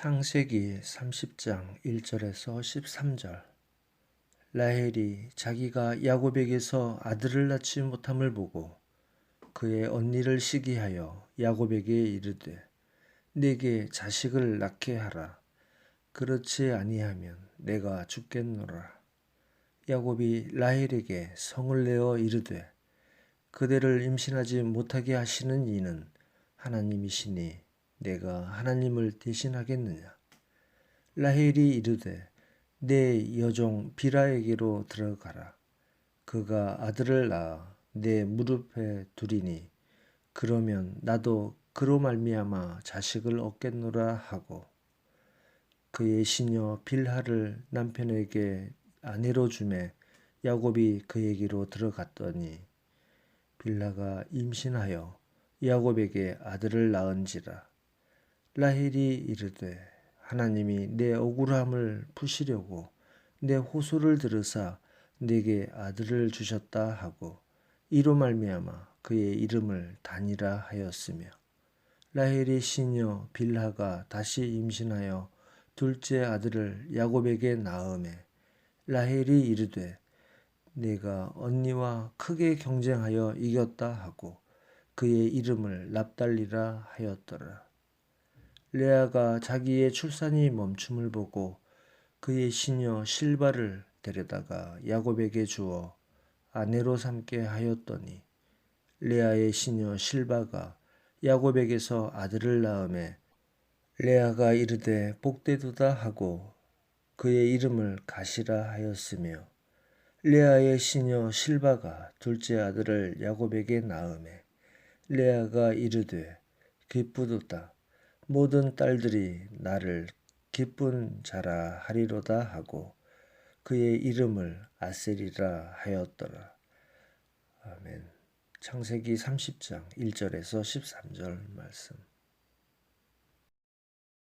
창세기 30장 1절에서 13절. 라헬이 자기가 야곱에게서 아들을 낳지 못함을 보고 그의 언니를 시기하여 야곱에게 이르되 내게 자식을 낳게 하라. 그렇지 아니하면 내가 죽겠노라. 야곱이 라헬에게 성을 내어 이르되 그대를 임신하지 못하게 하시는 이는 하나님이시니 내가 하나님을 대신하겠느냐? 라헬이 이르되 내 여종 비라에게로 들어가라. 그가 아들을 낳아 내 무릎에 두리니 그러면 나도 그로 말미암아 자식을 얻겠노라 하고 그의 시녀 빌하를 남편에게 아내로 주매 야곱이 그에게로 들어갔더니 빌라가 임신하여 야곱에게 아들을 낳은지라 라헬이 이르되 하나님이 내 억울함을 푸시려고 내 호소를 들으사 내게 아들을 주셨다 하고 이로 말미암아 그의 이름을 단이라 하였으며 라헬의 시녀 빌하가 다시 임신하여 둘째 아들을 야곱에게 낳음에 라헬이 이르되 내가 언니와 크게 경쟁하여 이겼다 하고 그의 이름을 납달리라 하였더라. 레아가 자기의 출산이 멈춤을 보고 그의 시녀 실바를 데려다가 야곱에게 주어 아내로 삼게 하였더니 레아의 시녀 실바가 야곱에게서 아들을 낳음에 레아가 이르되 복되도다 하고 그의 이름을 가시라 하였으며 레아의 시녀 실바가 둘째 아들을 야곱에게 낳음에 레아가 이르되 기쁘도다 모든 딸들이 나를 기쁜 자라 하리로다 하고 그의 이름을 아셀이라 하였더라. 아멘. 창세기 30장 1절에서 13절 말씀.